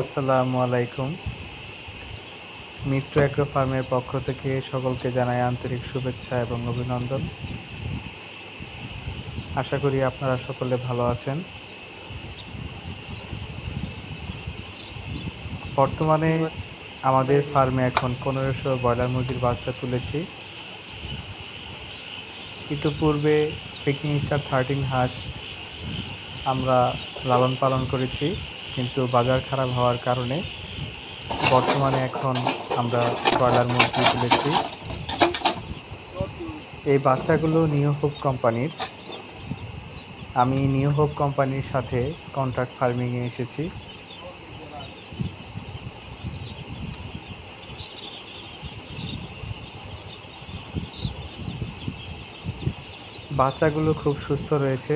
আসসালামু আলাইকুম। মিত্র অ্যাগ্রো ফার্মের পক্ষ থেকে সকলকে জানাই আন্তরিক শুভেচ্ছা এবং অভিনন্দন। আশা করি আপনারা সকলে ভালো আছেন। বর্তমানে আমাদের ফার্মে এখন পনেরোশো ব্রয়লার মুরগির বাচ্চা তুলেছি। ইতিপূর্বে পেকিং স্টার থার্টিন হাঁস আমরা লালন পালন করেছি। কিন্তু বাজার খারাপ হওয়ার কারণে বর্তমানে এখন আমরা ব্রয়লার মুরগি তুলেছি। এই বাচ্চাগুলো নিউ হোপ কোম্পানির। আমি নিউ হোপ কোম্পানির সাথে কন্ট্রাক্ট ফার্মিংয়ে এসেছি। বাচ্চাগুলো খুব সুস্থ রয়েছে।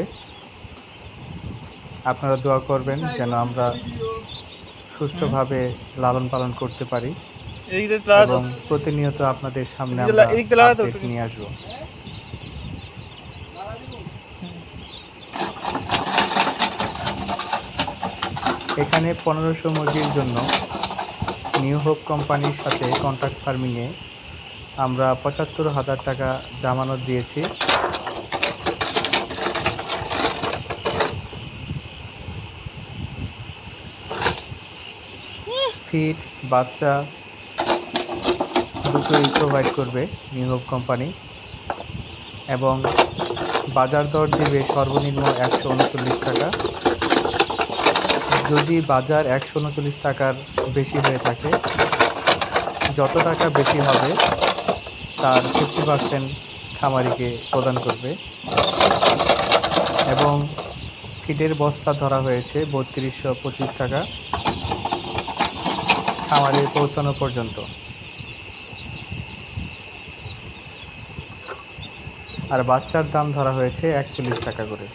আপনারা দোয়া করবেন যেন আমরা সুষ্ঠুভাবে লালন পালন করতে পারি এবং প্রতিনিয়ত আপনাদের সামনে আমরা। নিয়ে আসব এখানে পনেরোশো মুরগির জন্য নিউ হোপ কোম্পানির সাথে কন্ট্রাক্ট ফার্মিংয়ে আমরা পঁচাত্তর হাজার টাকা জামানত দিয়েছি ফিড বাচ্চা দুটোই প্রোভাইড করবে নিউ হোপ কোম্পানি এবং বাজার দর দেবে সর্বনিম্ন একশো উনচল্লিশ টাকা। যদি বাজার একশো উনচল্লিশ টাকার বেশি হয়ে থাকে, যত টাকা বেশি হবে, তার ফিফটি পার্সেন্ট খামারিকে প্রদান করবে এবং ফিডের বস্তা ধরা হয়েছে বত্রিশশো পঁচিশ টাকা। খামারে পৌঁছানো পর্যন্ত। আর বাচ্চার দাম ধরা হয়েছে একচল্লিশ টাকা করে।